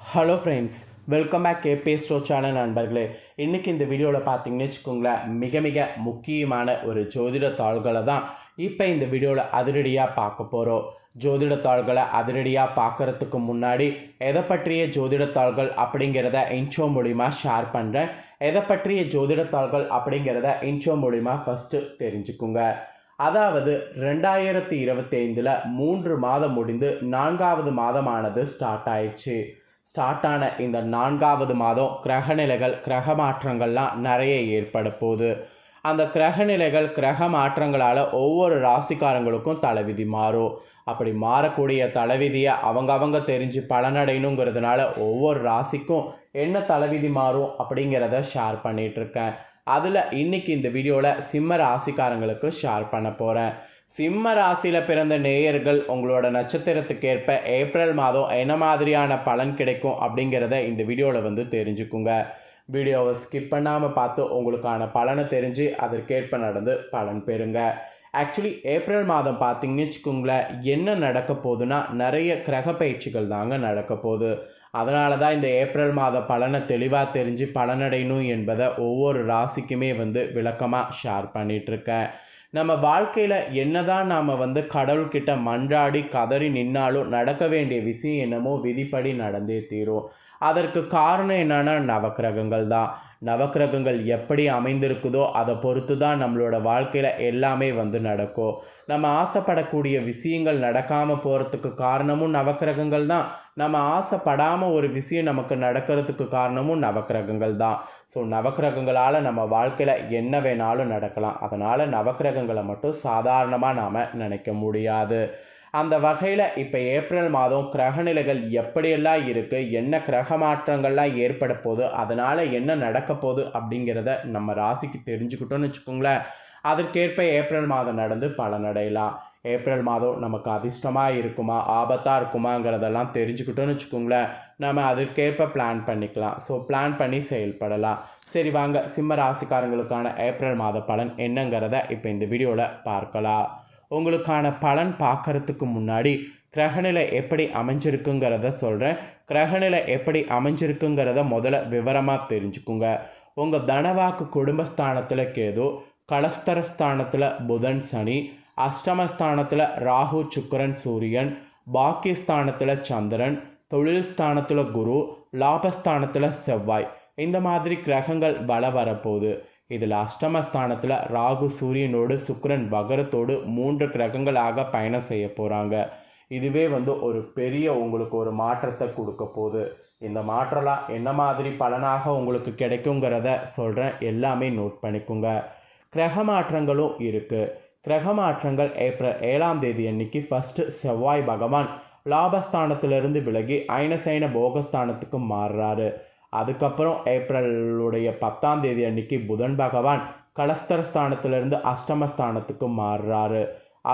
Hello friends welcome back கேபே ஸ்டோ channel நண்பர்களே. இன்றைக்கி இந்த வீடியோவில் பார்த்தீங்கன்னு வச்சுக்கோங்களேன் மிக மிக முக்கியமான ஒரு ஜோதிட தாள்களை தான் இப்போ இந்த வீடியோவில் அதிரடியாக பார்க்க போகிறோம் ஜோதிட தாள்களை அதிரடியாக பார்க்குறதுக்கு முன்னாடி எதை பற்றிய ஜோதிட தாள்கள் அப்படிங்கிறத இன்ட்ரோ மூலிமா ஷேர் பண்ணுறேன் எதை பற்றிய ஜோதிட தாள்கள் அப்படிங்கிறத இன்ட்ரோ மூலிமா ஃபஸ்ட்டு தெரிஞ்சுக்குங்க. அதாவது ரெண்டாயிரத்தி இருபத்தைந்தில் மூன்று மாதம் முடிந்து நான்காவது மாதமானது ஸ்டார்ட் ஆயிடுச்சு. ஸ்டார்ட் ஆன இந்த நான்காவது மாதம் கிரகநிலைகள் கிரக மாற்றங்கள்லாம் நிறைய ஏற்பட போகுது. அந்த கிரகநிலைகள் கிரக மாற்றங்களால் ஒவ்வொரு ராசிக்காரங்களுக்கும் தலைவிதி மாறும். அப்படி மாறக்கூடிய தலைவிதியை அவங்க அவங்க தெரிஞ்சு பலனடையணுங்கிறதுனால ஒவ்வொரு ராசிக்கும் என்ன தலைவிதி மாறும் அப்படிங்கிறத ஷேர் பண்ணிகிட்ருக்கேன் அதில் இன்னைக்கு இந்த வீடியோவில் சிம்ம ராசிக்காரங்களுக்கு ஷேர் பண்ண போகிறேன் சிம்ம ராசியில் பிறந்த நேயர்கள் உங்களோட நட்சத்திரத்துக்கு ஏற்ப ஏப்ரல் மாதம் என்ன மாதிரியான பலன் கிடைக்கும் அப்படிங்கிறத இந்த வீடியோவில் வந்து தெரிஞ்சுக்குங்க. வீடியோவை ஸ்கிப் பண்ணாமல் பார்த்து உங்களுக்கான பலனை தெரிஞ்சு அதற்கேற்ப நடந்து பலன் பெறுங்க. ஆக்சுவலி ஏப்ரல் மாதம் பார்த்தீங்கன்னு வச்சுக்கோங்களேன் என்ன நடக்க போகுதுன்னா நிறைய கிரக பயிற்சிகள் தாங்க நடக்க போகுது. அதனால தான் இந்த ஏப்ரல் மாத பலனை தெளிவாக தெரிஞ்சு பலனடையணும் என்பதை ஒவ்வொரு ராசிக்குமே வந்து விளக்கமாக ஷேர் பண்ணிகிட்ருக்கேன் நம்ம வாழ்க்கையில் என்னதான் நாம் வந்து கடவுள்கிட்ட மன்றாடி கதறி நின்னாலும் நடக்க வேண்டிய விஷயம் என்னமோ விதிப்படி நடந்தே தீரும். அதற்கு காரணம் என்னன்னா நவக்கிரகங்கள் தான். நவக்கிரகங்கள் எப்படி அமைந்திருக்குதோ அதை பொறுத்து தான் நம்மளோட வாழ்க்கையில் எல்லாமே வந்து நடக்கும். நம்ம ஆசைப்படக்கூடிய விஷயங்கள் நடக்காமல் போகிறதுக்கு காரணமும் நவக்கிரகங்கள் தான். நம்ம ஆசைப்படாமல் ஒரு விஷயம் நமக்கு நடக்கிறதுக்கு காரணமும் நவக்கிரகங்கள் தான். ஸோ நவக்கிரகங்களால் நம்ம வாழ்க்கையில் என்ன வேணாலும் நடக்கலாம். அதனால் நவக்கிரகங்களை மட்டும் சாதாரணமாக நாம் நினைக்க முடியாது. அந்த வகையில் இப்போ ஏப்ரல் மாதம் கிரகநிலைகள் எப்படியெல்லாம் இருக்குது என்ன கிரக மாற்றங்கள்லாம் ஏற்பட போகுது அதனால் என்ன நடக்க போகுது அப்படிங்கிறத நம்ம ராசிக்கு தெரிஞ்சுக்கிட்டோன்னு வச்சுக்கோங்களேன். அதற்கேற்ப ஏப்ரல் மாதம் நடந்து பலனடையலாம். ஏப்ரல் மாதம் நமக்கு அதிர்ஷ்டமாக இருக்குமா ஆபத்தாக இருக்குமாங்கிறதெல்லாம் தெரிஞ்சுக்கிட்டோன்னு வச்சுக்கோங்களேன். நம்ம அதற்கேற்ப பிளான் பண்ணிக்கலாம். ஸோ பிளான் பண்ணி செயல்படலாம். சரி வாங்க. சிம்ம ராசிக்காரங்களுக்கான ஏப்ரல் மாத பலன் என்னங்கிறத இப்போ இந்த வீடியோவில் பார்க்கலாம். உங்களுக்கான பலன் பார்க்கறதுக்கு முன்னாடி கிரகநிலை எப்படி அமைஞ்சிருக்குங்கிறத சொல்கிறேன் கிரகநிலை எப்படி அமைஞ்சிருக்குங்கிறத முதல்ல விவரமாக தெரிஞ்சுக்குங்க. உங்கள் தனவாக்கு குடும்பஸ்தானத்தில் கேது கலஸ்தரஸ்தானத்தில் புதன் சனி அஷ்டமஸ்தானத்தில் ராகு சுக்கரன் சூரியன் பாக்கியஸ்தானத்தில் சந்திரன் தொழில் ஸ்தானத்தில் குரு லாபஸ்தானத்தில் செவ்வாய். இந்த மாதிரி கிரகங்கள் வள வரப்போகுது. இதில் அஷ்டமஸ்தானத்தில் ராகு சூரியனோடு சுக்கரன் வகரத்தோடு மூன்று கிரகங்களாக பயணம் செய்ய போகிறாங்க இதுவே வந்து ஒரு பெரிய உங்களுக்கு ஒரு மாற்றத்தை கொடுக்க போகுது. இந்த மாற்றலாம் என்ன மாதிரி பலனாக உங்களுக்கு கிடைக்குங்கிறத சொல்கிறேன் எல்லாமே நோட் பண்ணிக்கோங்க. கிரக மாற்றங்களும் இருக்குது கிரக மாற்றங்கள் ஏப்ரல் ஏழாம் தேதி அன்னைக்கு ஃபஸ்ட்டு செவ்வாய் பகவான் லாபஸ்தானத்திலிருந்து விலகி ஐனசைன போகஸ்தானத்துக்கு மாறுறாரு. அதுக்கப்புறம் ஏப்ரலுடைய பத்தாம் தேதி அன்னைக்கு புதன் பகவான் கலஸ்தரஸ்தானத்திலிருந்து அஷ்டமஸ்தானத்துக்கு மாறுறாரு.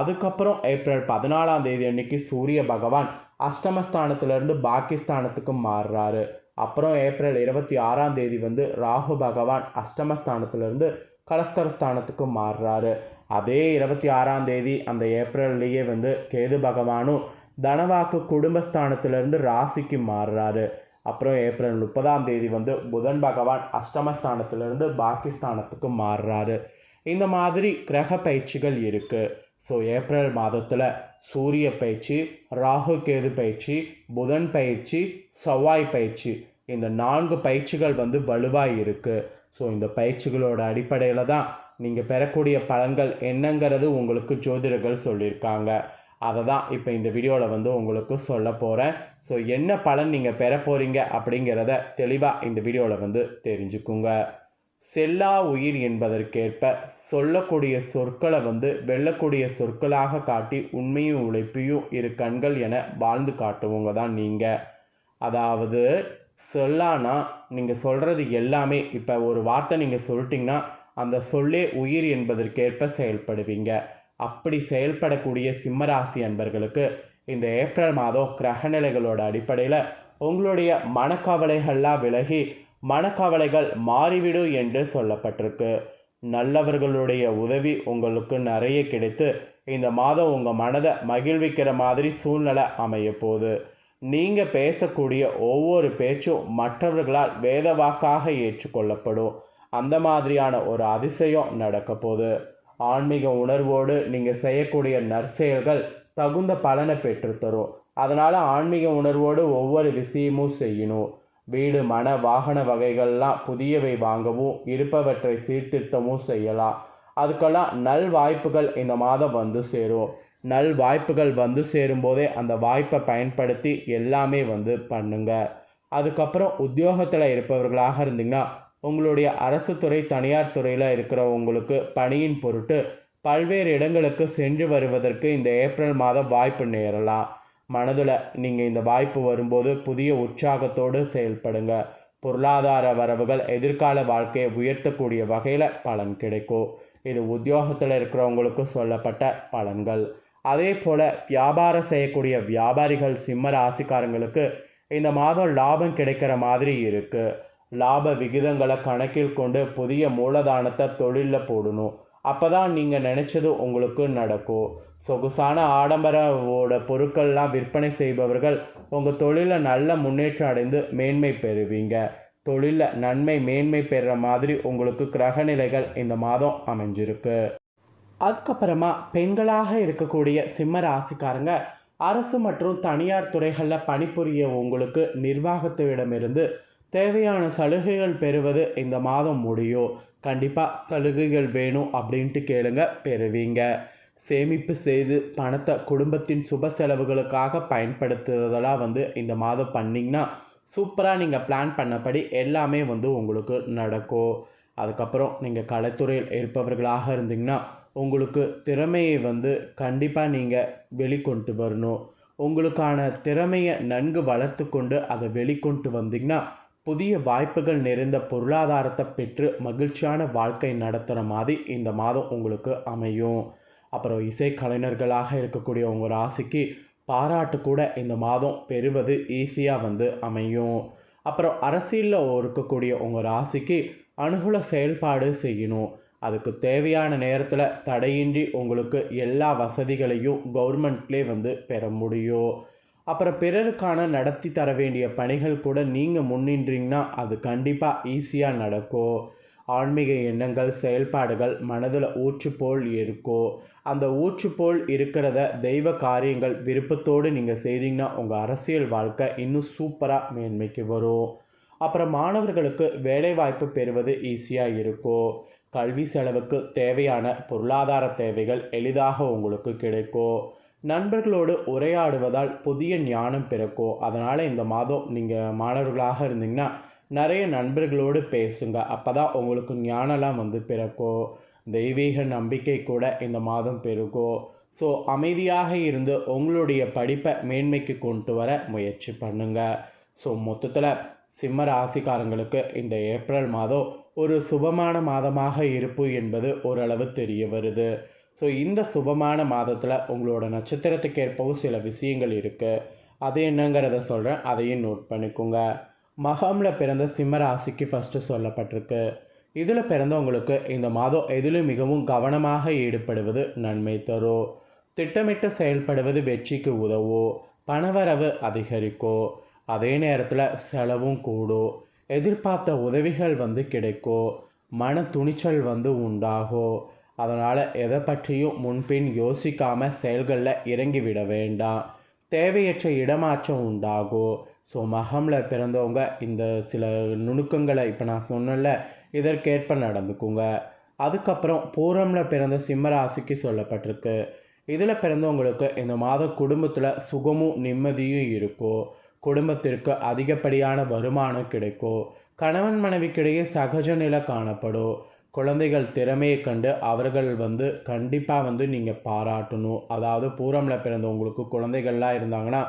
அதுக்கப்புறம் ஏப்ரல் பதினாலாம் தேதி அன்னைக்கு சூரிய பகவான் அஷ்டமஸ்தானத்திலிருந்து பாகிஸ்தானத்துக்கு மாறுறாரு. அப்புறம் ஏப்ரல் இருபத்தி ஆறாம் தேதி வந்து ராகு பகவான் அஷ்டமஸ்தானத்திலிருந்து கலஸ்தர ஸ்தானத்துக்கு மாறுறாரு. அதே இருபத்தி ஆறாம் தேதி அந்த ஏப்ரல்லையே வந்து கேது பகவானும் தனவாக்கு குடும்பஸ்தானத்திலிருந்து ராசிக்கு மாறுறாரு. அப்புறம் ஏப்ரல் முப்பதாம் தேதி வந்து புதன் பகவான் அஷ்டமஸ்தானத்திலிருந்து பாகிஸ்தானத்துக்கு மாறுறாரு. இந்த மாதிரி கிரக பயிற்சிகள் இருக்குது ஸோ ஏப்ரல் மாதத்தில் சூரிய பயிற்சி ராகு கேது பயிற்சி புதன் பயிற்சி செவ்வாய் பயிற்சி. இந்த நான்கு பயிற்சிகள் வந்து வலுவாக இருக்குது ஸோ இந்த பயிற்சிகளோட அடிப்படையில் தான் நீங்கள் பெறக்கூடிய பலன்கள் என்னங்கிறது உங்களுக்கு ஜோதிடர்கள் சொல்லியிருக்காங்க. அதை தான் இப்போ இந்த வீடியோவில் வந்து உங்களுக்கு சொல்ல போகிறேன் ஸோ என்ன பலன் நீங்கள் பெற போகிறீங்க அப்படிங்கிறத தெளிவாக இந்த வீடியோவில் வந்து தெரிஞ்சுக்குங்க. செல்லா உயிர் என்பதற்கேற்ப சொல்லக்கூடிய சொற்களை வந்து வெல்லக்கூடிய சொற்களாக காட்டி உண்மையும் உழைப்பையும் இரு கண்கள் என வாழ்ந்து காட்டுவங்க தான் நீங்கள் அதாவது சொல்லானா நீங்கள் சொல்கிறது எல்லாமே இப்போ ஒரு வார்த்தை நீங்கள் சொல்லிட்டிங்கன்னா அந்த சொல்லே உயிர் என்பதற்கேற்ப செயல்படுவீங்க. அப்படி செயல்படக்கூடிய சிம்மராசி அன்பர்களுக்கு இந்த ஏப்ரல் மாதம் கிரகநிலைகளோட அடிப்படையில் உங்களுடைய மனக்கவலைகள்லாம் விலகி மனக்கவலைகள் மாறிவிடும் என்று சொல்லப்பட்டிருக்கு. நல்லவர்களுடைய உதவி உங்களுக்கு நிறைய கிடைத்து இந்த மாதம் உங்கள் மனதை மகிழ்விக்கிற மாதிரி சூழ்நிலை அமைய போகுது நீங்கள் பேசக்கூடிய ஒவ்வொரு பேச்சும் மற்றவர்களால் வேதவாக்காக ஏற்றுக்கொள்ளப்படும். அந்த மாதிரியான ஒரு அதிசயம் நடக்க போகுது. ஆன்மீக உணர்வோடு நீங்கள் செய்யக்கூடிய நற்செயல்கள் தகுந்த பலனை பெற்றுத்தரும் அதனால் ஆன்மீக உணர்வோடு ஒவ்வொரு விஷயமும் செய்யணும். வீடு மன வாகன வகைகள்லாம் புதியவை வாங்கவும் இருப்பவற்றை சீர்திருத்தமும் செய்யலாம். அதுக்கெல்லாம் நல் வாய்ப்புகள் இந்த மாதம் வந்து சேரும். நல் வாய்ப்புகள் வந்து சேரும்போதே அந்த வாய்ப்பை பயன்படுத்தி எல்லாமே வந்து பண்ணுங்க. அதுக்கப்புறம் உத்தியோகத்தில் இருப்பவர்களாக இருந்தீங்கன்னா உங்களுடைய அரசு துறை தனியார் துறையில் இருக்கிறவங்களுக்கு பணியின் பொருட்டு பல்வேறு இடங்களுக்கு சென்று வருவதற்கு இந்த ஏப்ரல் மாதம் வாய்ப்பு நேரலாம். மனதில் நீங்கள் இந்த வாய்ப்பு வரும்போது புதிய உற்சாகத்தோடு செயல்படுங்க. பொருளாதார வரவுகள் எதிர்கால வாழ்க்கையை உயர்த்தக்கூடிய வகையில் பலன் கிடைக்கும். இது உத்தியோகத்தில் இருக்கிறவங்களுக்கு சொல்லப்பட்ட பலன்கள். அதே போல் வியாபாரம் செய்யக்கூடிய வியாபாரிகள் சிம்ம ராசிக்காரங்களுக்கு இந்த மாதம் லாபம் கிடைக்கிற மாதிரி இருக்குது லாப விகிதங்களை கணக்கில் கொண்டு புதிய மூலதானத்தை தொழிலில் போடணும். அப்போ தான் நீங்கள் நினச்சது உங்களுக்கு நடக்கும். சொகுசான ஆடம்பரோட பொருட்கள்லாம் விற்பனை செய்பவர்கள் உங்கள் தொழிலில் நல்ல முன்னேற்றம் அடைந்து மேன்மை பெறுவீங்க. தொழிலில் நன்மை மேன்மை பெறுற மாதிரி உங்களுக்கு கிரகநிலைகள் இந்த மாதம் அமைஞ்சிருக்கு. அதுக்கப்புறமா பெண்களாக இருக்கக்கூடிய சிம்ம ராசிக்காரங்க அரசு மற்றும் தனியார் துறைகளில் பணிபுரிய உங்களுக்கு நிர்வாகத்திடமிருந்து தேவையான சலுகைகள் பெறுவது இந்த மாதம் முடியும். கண்டிப்பாக சலுகைகள் வேணும் அப்படின்ட்டு கேளுங்க பெறுவீங்க. சேமிப்பு செய்து பணத்தை குடும்பத்தின் சுப செலவுகளுக்காக பயன்படுத்துறதெல்லாம் வந்து இந்த மாதம் பண்ணிங்கன்னா சூப்பராக நீங்கள் பிளான் பண்ணபடி எல்லாமே வந்து உங்களுக்கு நடக்கும். அதுக்கப்புறம் நீங்கள் கலைத்துறையில் இருப்பவர்களாக இருந்தீங்கன்னா உங்களுக்கு திறமையை வந்து கண்டிப்பாக நீங்கள் வெளிக்கொண்டு வரணும். உங்களுக்கான திறமையை நன்கு வளர்த்து கொண்டு அதை வெளிக்கொண்டு வந்தீங்கன்னா புதிய வாய்ப்புகள் நிறைந்த பொருளாதாரத்தை பெற்று மகிழ்ச்சியான வாழ்க்கை நடத்துகிற மாதிரி இந்த மாதம் உங்களுக்கு அமையும். அப்புறம் இசை கலைஞர்களாக இருக்கக்கூடிய உங்கள் ராசிக்கு பாராட்டு கூட இந்த மாதம் பெறுவது ஈஸியாக வந்து அமையும். அப்புறம் அரசியலில் இருக்கக்கூடிய உங்கள் ராசிக்கு அனுகூல செயல்பாடு செய்யணும். அதுக்கு தேவையான நேரத்தில் தடையின்றி உங்களுக்கு எல்லா வசதிகளையும் கவர்மெண்ட்லே வந்து பெற முடியும். அப்புறம் பிறருக்கான நடத்தி தர வேண்டிய பணிகள் கூட நீங்கள் முன்னின்றீங்கன்னா அது கண்டிப்பாக ஈஸியாக நடக்கும். ஆன்மீக எண்ணங்கள் செயல்பாடுகள் மனதில் ஊற்றுப்போல் இருக்கும். அந்த ஊற்றுப்போல் இருக்கிறத தெய்வ காரியங்கள் விருப்பத்தோடு நீங்கள் செய்தீங்கன்னா உங்கள் அரசியல் வாழ்க்கை இன்னும் சூப்பராக மேன்மைக்கு வரும். அப்புறம் மாணவர்களுக்கு வேலைவாய்ப்பு பெறுவது ஈஸியாக இருக்கும். கல்வி செலவுக்கு தேவையான பொருளாதார தேவைகள் எளிதாக உங்களுக்கு கிடைக்கும் நண்பர்களோடு உரையாடுவதால் புதிய ஞானம் பிறக்கும் அதனால் இந்த மாதம் நீங்கள் மாணவர்களாக இருந்தீங்கன்னா நிறைய நண்பர்களோடு பேசுங்க. அப்போ தான் உங்களுக்கு ஞானம்லாம் வந்து பிறக்கும் தெய்வீக நம்பிக்கை கூட இந்த மாதம் பெருகும் ஸோ அமைதியாக இருந்து உங்களுடைய படிப்பை மேன்மைக்கு கொண்டு வர முயற்சி பண்ணுங்கள் ஸோ மொத்தத்தில் சிம்ம ராசிக்காரங்களுக்கு இந்த ஏப்ரல் மாதம் ஒரு சுபமான மாதமாக இருப்பு என்பது ஓரளவு தெரிய வருது. ஸோ இந்த சுபமான மாதத்தில் உங்களோட நட்சத்திரத்துக்கு ஏற்பவும் சில விஷயங்கள் இருக்குது அது என்னங்கிறத சொல்கிறேன் அதையும் நோட் பண்ணிக்கோங்க. மகாமில் பிறந்த சிம்ம ராசிக்கு ஃபஸ்ட்டு சொல்லப்பட்டிருக்கு. இதில் பிறந்தவங்களுக்கு இந்த மாதம் எதிலும் மிகவும் கவனமாக ஈடுபடுவது நன்மை தரும் திட்டமிட்டு செயல்படுவது வெற்றிக்கு உதவும் பணவரவு அதிகரிக்கும் அதே நேரத்தில் செலவும் கூடும் எதிர்பார்த்த உதவிகள் வந்து கிடைக்கும் மன துணிச்சல் வந்து உண்டாகும் அதனால் எதை பற்றியும் முன்பின் யோசிக்காமல் செயல்களில் இறங்கிவிட வேண்டாம். தேவையற்ற இடமாற்றம் உண்டாகும் ஸோ மகமில் பிறந்தவங்க இந்த சில நுணுக்கங்களை இப்போ நான் சொன்னல இதற்கேற்ப நடந்துக்குங்க. அதுக்கப்புறம் பூரமில் பிறந்த சிம்மராசிக்கு சொல்லப்பட்டிருக்கு. இதில் பிறந்தவங்களுக்கு இந்த மாதம் குடும்பத்தில் சுகமும் நிம்மதியும் இருக்கும் குடும்பத்திற்கு அதிகப்படியான வருமானம் கிடைக்கும் கணவன் மனைவிக்கிடையே சகஜ நிலை காணப்படும் குழந்தைகள் திறமையை கண்டு அவர்கள் வந்து கண்டிப்பாக வந்து நீங்கள் பாராட்டணும். அதாவது பூரமில் பிறந்தவங்களுக்கு குழந்தைகள்லாம் இருந்தாங்கன்னா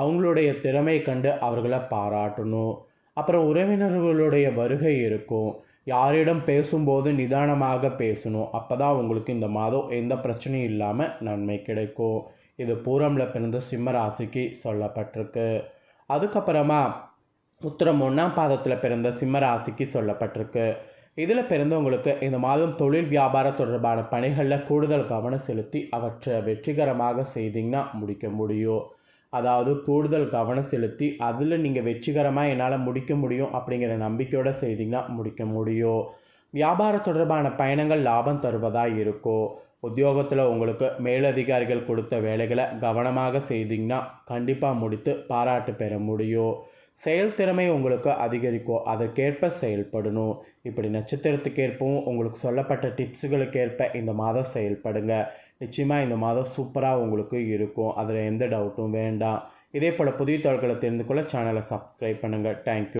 அவங்களுடைய திறமையை கண்டு அவர்களை பாராட்டணும். அப்புறம் உறவினர்களுடைய வருகை இருக்கும். யாரிடம் பேசும்போது நிதானமாக பேசணும். அப்போ தான் உங்களுக்கு இந்த மாதம் எந்த பிரச்சனையும் இல்லாமல் நன்மை கிடைக்கும். இது பூரமில் பிறந்த சிம்ம ராசிக்கு சொல்லப்பட்டிருக்கு. அதுக்கப்புறமா உத்திரம் ஒன்றாம் பாதத்தில் பிறந்த சிம்மராசிக்கு சொல்லப்பட்டிருக்கு. இதில் பிறந்தவங்களுக்கு இந்த மாதம் தொழில் வியாபாரம் தொடர்பான பணிகளில் கூடுதல் கவனம் செலுத்தி அவற்றை வெற்றிகரமாக செய்தீங்கன்னா முடிக்க முடியும். அதாவது கூடுதல் கவனம் செலுத்தி அதில் நீங்கள் வெற்றிகரமாக என்னால் முடிக்க முடியும் அப்படிங்கிற நம்பிக்கையோடு செய்தீங்கன்னா முடிக்க முடியும். வியாபார தொடர்பான பயணங்கள் லாபம் தருவதாக இருக்கும். உத்தியோகத்தில் உங்களுக்கு மேலதிகாரிகள் கொடுத்த வேலைகளை கவனமாக செய்தீங்கன்னா கண்டிப்பாக முடித்து பாராட்டு பெற முடியும். செயல்திறமை உங்களுக்கு அதிகரிக்கும். அதற்கேற்ப செயல்படணும். இப்படி நட்சத்திரத்துக்கேற்பவும் உங்களுக்கு சொல்லப்பட்ட டிப்ஸுகளுக்கேற்ப இந்த மாதம் செயல்படுங்க. நிச்சயமாக இந்த மாதம் சூப்பராக உங்களுக்கு இருக்கும். அதில் எந்த டவுட்டும் வேண்டாம். இதே போல் புதிய தகவல்களை தெரிந்து கொள்ள சேனலை சப்ஸ்கிரைப் பண்ணுங்கள் தேங்க்யூ